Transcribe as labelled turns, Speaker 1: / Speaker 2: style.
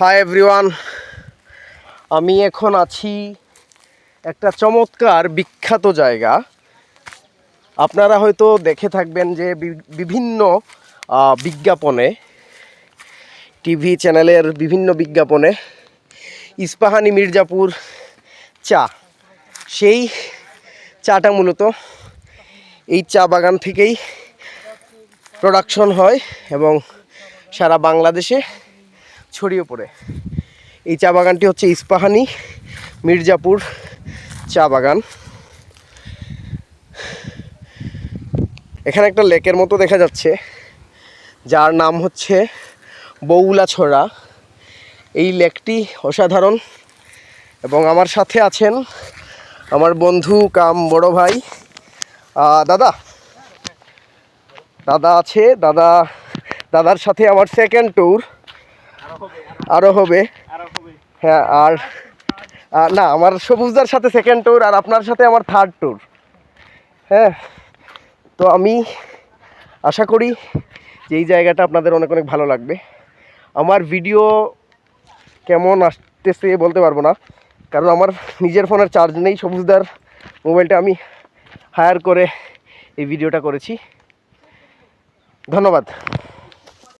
Speaker 1: Hi everyone আমি এখন আছি একটা চমৎকার বিখ্যাত জায়গা। আপনারা হয়তো দেখে থাকবেন যে বিভিন্ন বিজ্ঞাপনে, টিভি চ্যানেলের বিভিন্ন বিজ্ঞাপনে ইস্পাহানি মির্জাপুর চা। সেই চাটা মূলত এই চা বাগান থেকেই প্রোডাকশন হয় এবং সারা বাংলাদেশে ছড়িয়ে পড়ে। এই চা বাগানটি হচ্ছে ইস্পাহানি মির্জাপুর চা বাগান। এখানে একটা লেকের মতো দেখা যাচ্ছে, যার নাম হচ্ছে বৌলাছড়া এই লেকটি অসাধারণ এবং আমার সাথে আছেন আমার বন্ধু কাম বড় ভাই। দাদা? দাদা আছে, দাদা, দাদার সাথে আমার সেকেন্ড ট্যুর আরও হবে। হ্যাঁ আর আর না আমার সবুজদার সাথে সেকেন্ড ট্যুর আর আপনার সাথে আমার থার্ড ট্যুর হ্যাঁ তো আমি আশা করি যে এই জায়গাটা আপনাদের অনেক অনেক ভালো লাগবে। আমার ভিডিও কেমন আসতেছে বলতে পারব না কারণ আমার নিজের ফোনের চার্জ নেই সবুজদার মোবাইলটা আমি হায়ার করে এই ভিডিওটা করেছি। ধন্যবাদ।